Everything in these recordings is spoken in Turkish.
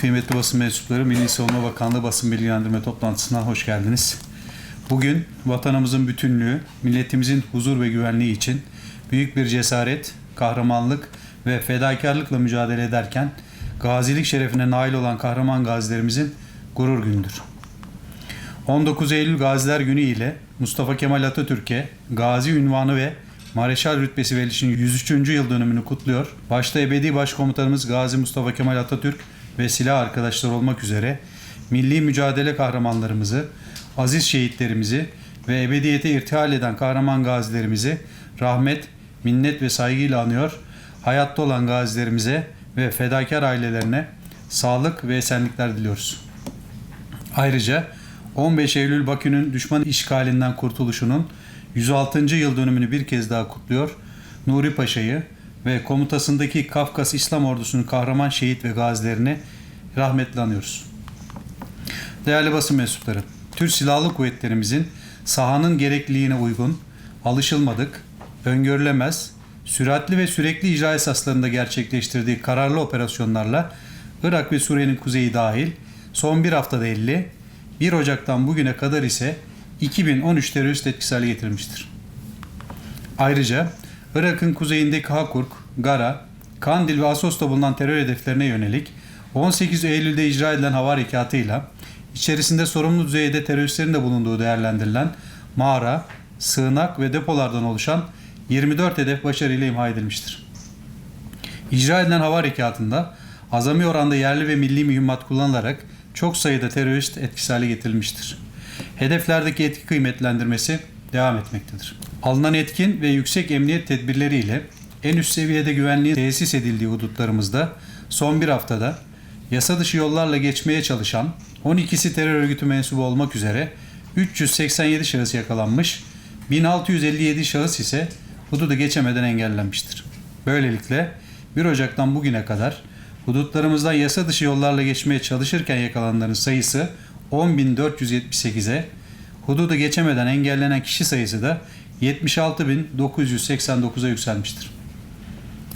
kıymetli basın mensupları Milli Savunma Bakanlığı basın bilgilendirme toplantısına hoş geldiniz. Bugün vatanımızın bütünlüğü, milletimizin huzur ve güvenliği için büyük bir cesaret, kahramanlık ve fedakarlıkla mücadele ederken gazilik şerefine nail olan kahraman gazilerimizin gurur günüdür. 19 Eylül Gaziler Günü ile Mustafa Kemal Atatürk'e gazi ünvanı ve Mareşal rütbesi verilişinin 103. yıl dönümünü kutluyor. Başta ebedi başkomutanımız Gazi Mustafa Kemal Atatürk ve silah arkadaşlar olmak üzere milli mücadele kahramanlarımızı, aziz şehitlerimizi ve ebediyete irtihal eden kahraman gazilerimizi rahmet, minnet ve saygıyla anıyor. Hayatta olan gazilerimize ve fedakar ailelerine sağlık ve esenlikler diliyoruz. Ayrıca 15 Eylül Bakü'nün düşman işgalinden kurtuluşunun 106. yıl dönümünü bir kez daha kutluyor. Nuri Paşa'yı ve komutasındaki Kafkas İslam Ordusu'nun kahraman şehit ve gazilerini rahmetle anıyoruz. Değerli basın mensupları, Türk Silahlı Kuvvetlerimizin sahanın gerekliliğine uygun, alışılmadık, öngörülemez, süratli ve sürekli icra esaslarında gerçekleştirdiği kararlı operasyonlarla Irak ve Suriye'nin kuzeyi dahil son bir haftada 50, 1 Ocak'tan bugüne kadar ise 2013 terörist etkisi hale getirmiştir. Ayrıca Irak'ın kuzeyindeki Hakurk, Gara, Kandil ve Asos'ta bulunan terör hedeflerine yönelik 18 Eylül'de icra edilen hava harekatıyla içerisinde sorumlu düzeyde teröristlerin de bulunduğu değerlendirilen mağara, sığınak ve depolardan oluşan 24 hedef başarıyla imha edilmiştir. İcra edilen hava harekatında azami oranda yerli ve milli mühimmat kullanılarak çok sayıda terörist etkisi hale getirilmiştir. Hedeflerdeki etki kıymetlendirmesi devam etmektedir. Alınan etkin ve yüksek emniyet tedbirleriyle en üst seviyede güvenliğin tesis edildiği hudutlarımızda son bir haftada yasa dışı yollarla geçmeye çalışan 12'si terör örgütü mensubu olmak üzere 387 şahıs yakalanmış, 1657 şahıs ise hududu geçemeden engellenmiştir. Böylelikle 1 Ocak'tan bugüne kadar hudutlarımızdan yasa dışı yollarla geçmeye çalışırken yakalananların sayısı 10.478'e, hududu geçemeden engellenen kişi sayısı da 76.989'a yükselmiştir.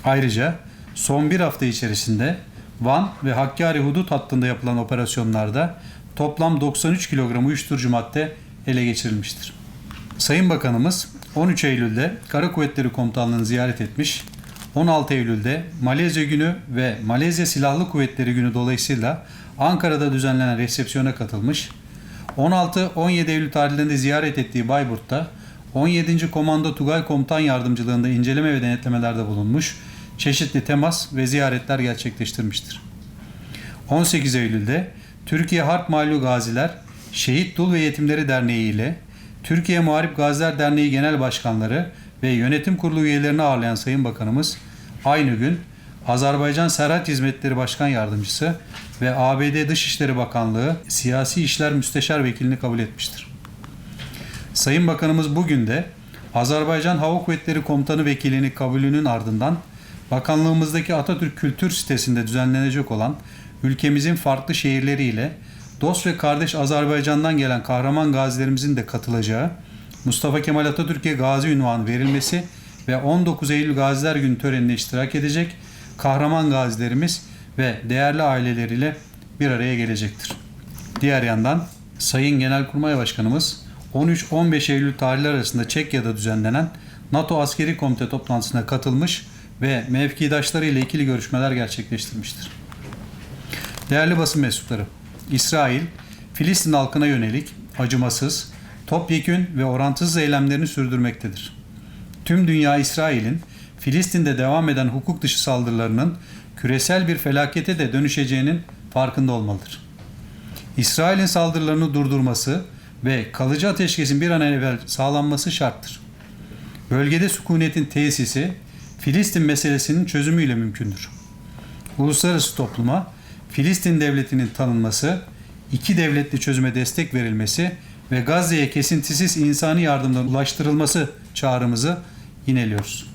Ayrıca son bir hafta içerisinde Van ve Hakkari hudut hattında yapılan operasyonlarda toplam 93 kilogram uyuşturucu madde ele geçirilmiştir. Sayın Bakanımız 13 Eylül'de Kara Kuvvetleri Komutanlığı'nı ziyaret etmiş, 16 Eylül'de Malezya Günü ve Malezya Silahlı Kuvvetleri Günü dolayısıyla Ankara'da düzenlenen resepsiyona katılmış, 16-17 Eylül tarihlerinde ziyaret ettiği Bayburt'ta 17. Komando Tugay Komutan Yardımcılığında inceleme ve denetlemelerde bulunmuş, çeşitli temas ve ziyaretler gerçekleştirmiştir. 18 Eylül'de Türkiye Harp Mallu Gaziler Şehit Dul ve Yetimleri Derneği ile Türkiye Muharip Gaziler Derneği Genel Başkanları ve Yönetim Kurulu üyelerini ağırlayan Sayın Bakanımız aynı gün Azerbaycan Serhat Hizmetleri Başkan Yardımcısı ve ABD Dışişleri Bakanlığı Siyasi İşler Müsteşar Vekilini kabul etmiştir. Sayın Bakanımız bugün de Azerbaycan Hava Kuvvetleri Komutanı Vekilini kabulünün ardından bakanlığımızdaki Atatürk Kültür sitesinde düzenlenecek olan ülkemizin farklı şehirleriyle dost ve kardeş Azerbaycan'dan gelen kahraman gazilerimizin de katılacağı Mustafa Kemal Atatürk'e gazi ünvanı verilmesi ve 19 Eylül Gaziler Günü törenine iştirak edecek kahraman gazilerimiz ve değerli aileleriyle bir araya gelecektir. Diğer yandan Sayın Genelkurmay Başkanımız 13-15 Eylül tarihleri arasında Çekya'da düzenlenen NATO Askeri Komite toplantısına katılmış ve mevkidaşları ile ikili görüşmeler gerçekleştirmiştir. Değerli basın mensupları, İsrail, Filistin halkına yönelik acımasız, topyekün ve orantısız eylemlerini sürdürmektedir. Tüm dünya İsrail'in Filistin'de devam eden hukuk dışı saldırılarının küresel bir felakete de dönüşeceğinin farkında olmalıdır. İsrail'in saldırılarını durdurması ve kalıcı ateşkesin bir an evvel sağlanması şarttır. Bölgede sükunetin tesisi Filistin meselesinin çözümüyle mümkündür. Uluslararası topluma Filistin devletinin tanınması, iki devletli çözüme destek verilmesi ve Gazze'ye kesintisiz insani yardımdan ulaştırılması çağrımızı yineliyoruz.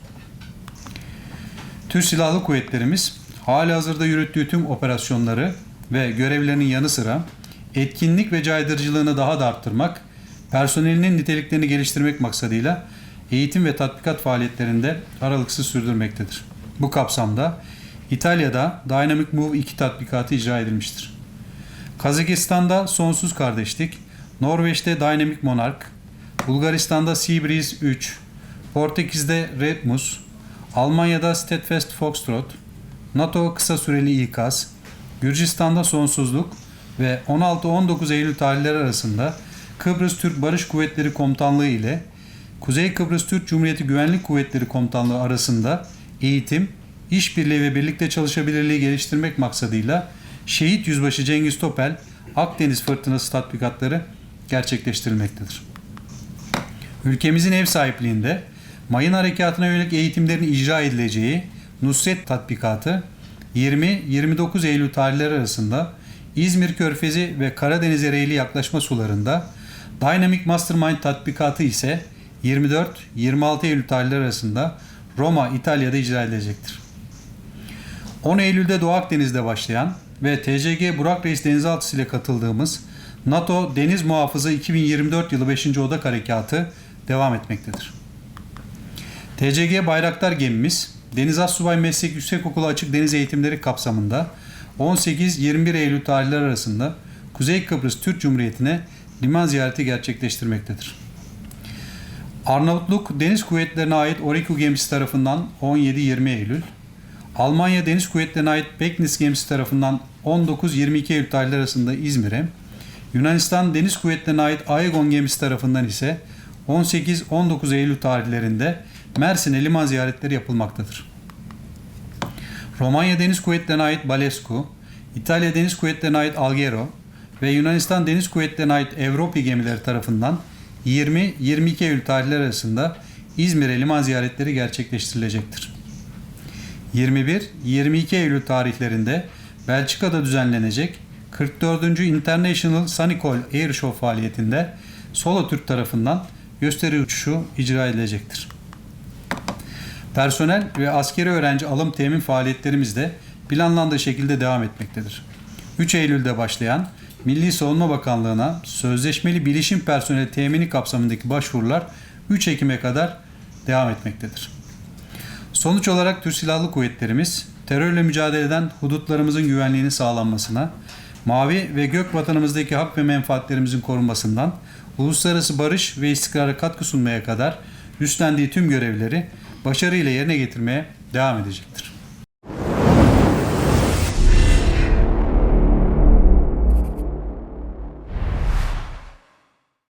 Türk Silahlı Kuvvetlerimiz hali hazırda yürüttüğü tüm operasyonları ve görevlerinin yanı sıra etkinlik ve caydırıcılığını daha da arttırmak, personelinin niteliklerini geliştirmek maksadıyla eğitim ve tatbikat faaliyetlerinde aralıksız sürdürmektedir. Bu kapsamda İtalya'da Dynamic Move 2 tatbikatı icra edilmiştir. Kazakistan'da Sonsuz Kardeşlik, Norveç'te Dynamic Monarch, Bulgaristan'da Seabreeze 3, Portekiz'de Redmus, Almanya'da Steadfast Foxtrot, NATO kısa süreli ikaz, Gürcistan'da sonsuzluk ve 16-19 Eylül tarihleri arasında Kıbrıs Türk Barış Kuvvetleri Komutanlığı ile Kuzey Kıbrıs Türk Cumhuriyeti Güvenlik Kuvvetleri Komutanlığı arasında eğitim, işbirliği ve birlikte çalışabilirliği geliştirmek maksadıyla Şehit Yüzbaşı Cengiz Topel Akdeniz Fırtınası tatbikatları gerçekleştirilmektedir. Ülkemizin ev sahipliğinde mayın harekatına yönelik eğitimlerin icra edileceği Nusret tatbikatı 20-29 Eylül tarihleri arasında İzmir Körfezi ve Karadeniz Ereğli yaklaşma sularında Dynamic Mastermind tatbikatı ise 24-26 Eylül tarihleri arasında Roma, İtalya'da icra edilecektir. 10 Eylül'de Doğu Akdeniz'de başlayan ve TCG Burak Reis Denizaltısı ile katıldığımız NATO Deniz Muhafızı 2024 yılı 5. Odak Harekatı devam etmektedir. TCG Bayraktar gemimiz Deniz Assubay Meslek Yüksekokulu Açık Deniz Eğitimleri kapsamında 18-21 Eylül tarihleri arasında Kuzey Kıbrıs Türk Cumhuriyeti'ne liman ziyareti gerçekleştirmektedir. Arnavutluk Deniz Kuvvetlerine ait Oriku gemisi tarafından 17-20 Eylül, Almanya Deniz Kuvvetlerine ait Beknis gemisi tarafından 19-22 Eylül tarihleri arasında İzmir'e, Yunanistan Deniz Kuvvetlerine ait Aegon gemisi tarafından ise 18-19 Eylül tarihlerinde Mersin'e liman ziyaretleri yapılmaktadır. Romanya Deniz Kuvvetleri'ne ait Balescu, İtalya Deniz Kuvvetleri'ne ait Alghero ve Yunanistan Deniz Kuvvetleri'ne ait Evropi gemileri tarafından 20-22 Eylül tarihleri arasında İzmir'e liman ziyaretleri gerçekleştirilecektir. 21-22 Eylül tarihlerinde Belçika'da düzenlenecek 44. International Sunicol Air Show faaliyetinde Solo Türk tarafından gösteri uçuşu icra edilecektir. Personel ve askeri öğrenci alım temin faaliyetlerimiz de planlandığı şekilde devam etmektedir. 3 Eylül'de başlayan Milli Savunma Bakanlığı'na sözleşmeli bilişim personeli temini kapsamındaki başvurular 3 Ekim'e kadar devam etmektedir. Sonuç olarak Türk Silahlı Kuvvetlerimiz terörle mücadeleden hudutlarımızın güvenliğini sağlanmasına, mavi ve gök vatanımızdaki hak ve menfaatlerimizin korunmasından, uluslararası barış ve istikrara katkı sunmaya kadar üstlendiği tüm görevleri başarıyla yerine getirmeye devam edecektir.